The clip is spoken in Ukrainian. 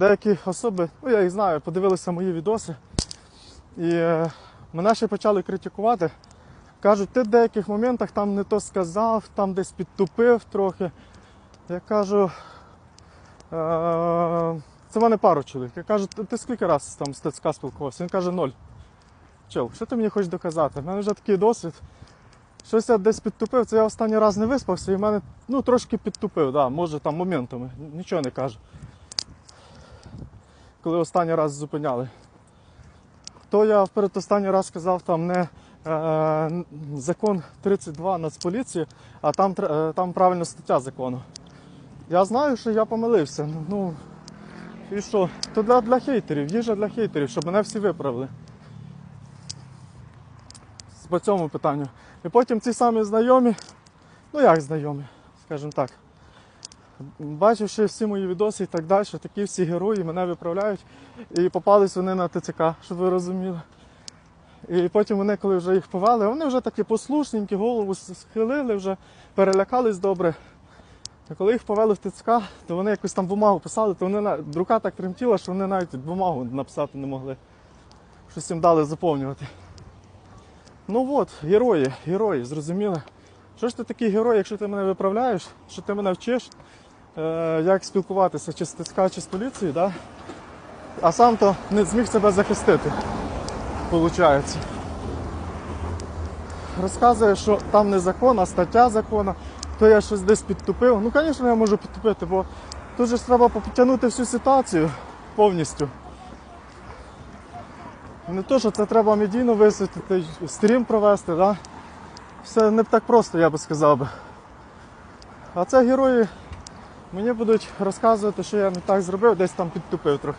деякі особи, ну я їх знаю, подивилися мої відоси. І е, мене ще почали критикувати. Кажуть, ти в деяких моментах там не то сказав, там десь підтупив трохи. Я кажу, е, це в мене пару чоловік. Я кажу, ти скільки разів там з ТЦК спілкувався? Він каже, ноль. Чел, що ти мені хочеш доказати? У мене вже такий досвід. Щось я десь підтупив, це я останній раз не виспався і в мене ну, трошки підтупив, да, може там моментами, нічого не кажу. Коли останній раз зупиняли. То я вперед останній раз сказав там не е, закон 32 Нацполіції, а там, е, там правильна стаття закону. Я знаю, що я помилився. Ну, і що? То для, для хейтерів, їжа для хейтерів, щоб мене всі виправили. По цьому питанню. І потім ці самі знайомі, ну як знайомі, скажімо так. Бачивши всі мої відоси і так далі, такі всі герої мене виправляють. І попались вони на ТЦК, щоб ви розуміли. І потім вони, коли вже їх повели, вони вже такі послушненькі, голову схилили, вже перелякались добре. А коли їх повели в ТЦК, то вони якусь там бумагу писали, то вони рука так тремтіла, що вони навіть бумагу написати не могли. Щось їм дали заповнювати. Ну от, герої, герої, зрозуміли. Що ж ти такий герой, якщо ти мене виправляєш, що ти мене вчиш, як спілкуватися чи з ТЦК, чи з поліцією, да? а сам то не зміг себе захистити, виходить. Розказує, що там не закон, а стаття закону, то я щось десь підтупив. Ну, звісно, я можу підтупити, бо тут же ж треба потягнути всю ситуацію повністю. Не то, що це треба медійно висвітлити, стрім провести, да? все не так просто, я би сказав би. А це герої мені будуть розказувати, що я не так зробив, десь там підтупив трохи.